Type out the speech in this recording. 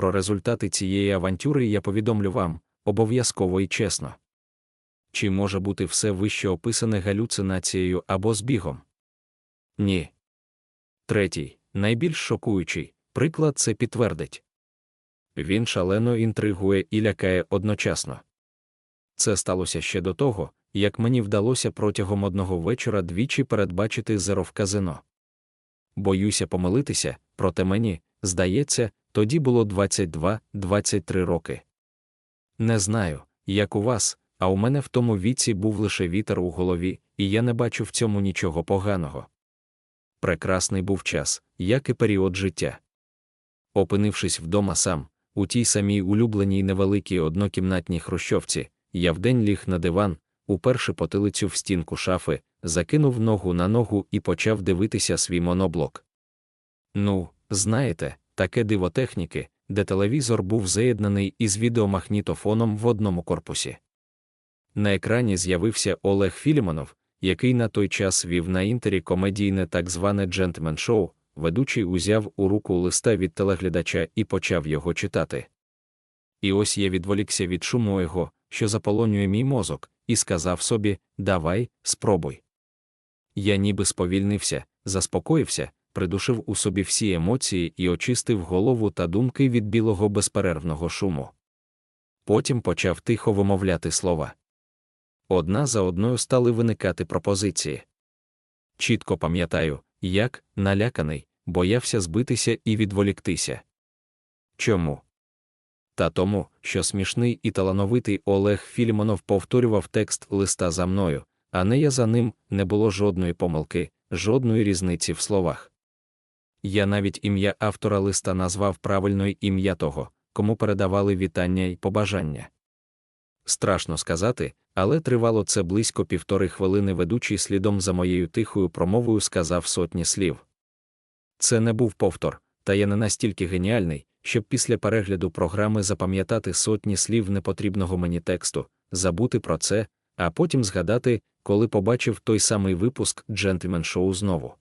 Про результати цієї авантюри я повідомлю вам обов'язково і чесно. Чи може бути все вище описане галюцинацією або збігом? Ні. Третій, найбільш шокуючий приклад це підтвердить. Він шалено інтригує і лякає одночасно. Це сталося ще до того, як мені вдалося протягом одного вечора двічі передбачити зеро в казино. Боюся помилитися, проте мені, здається, тоді було 22-23 роки. Не знаю, як у вас, а у мене в тому віці був лише вітер у голові, і я не бачу в цьому нічого поганого. Прекрасний був час, як і період життя. Опинившись вдома сам, у тій самій улюбленій невеликій однокімнатній хрущовці, я вдень ліг на диван, уперше потилицю в стінку шафи, закинув ногу на ногу і почав дивитися свій моноблок. Ну, знаєте, таке диво техніки, де телевізор був заєднаний із відеомагнітофоном в одному корпусі. На екрані з'явився Олег Філімонов, який на той час вів на інтері комедійне так зване джентльмен-шоу, ведучий узяв у руку листа від телеглядача і почав його читати. І ось я відволікся від шуму його, що заполонює мій мозок, і сказав собі Давай, спробуй. Я ніби сповільнився, заспокоївся, придушив у собі всі емоції і очистив голову та думки від білого безперервного шуму. Потім почав тихо вимовляти слова. Одна за одною стали виникати пропозиції. Чітко пам'ятаю, як, наляканий, боявся збитися і відволіктися. Чому? Та тому, що смішний і талановитий Олег Філімонов повторював текст листа за мною, а не я за ним не було жодної помилки, жодної різниці в словах. Я навіть ім'я автора листа назвав правильно ім'я того, кому передавали вітання й побажання. Страшно сказати, але тривало це близько півтори хвилини ведучий слідом за моєю тихою промовою сказав сотні слів. Це не був повтор, та я не настільки геніальний, щоб після перегляду програми запам'ятати сотні слів непотрібного мені тексту, забути про це, а потім згадати, коли побачив той самий випуск джентльмен шоу знову.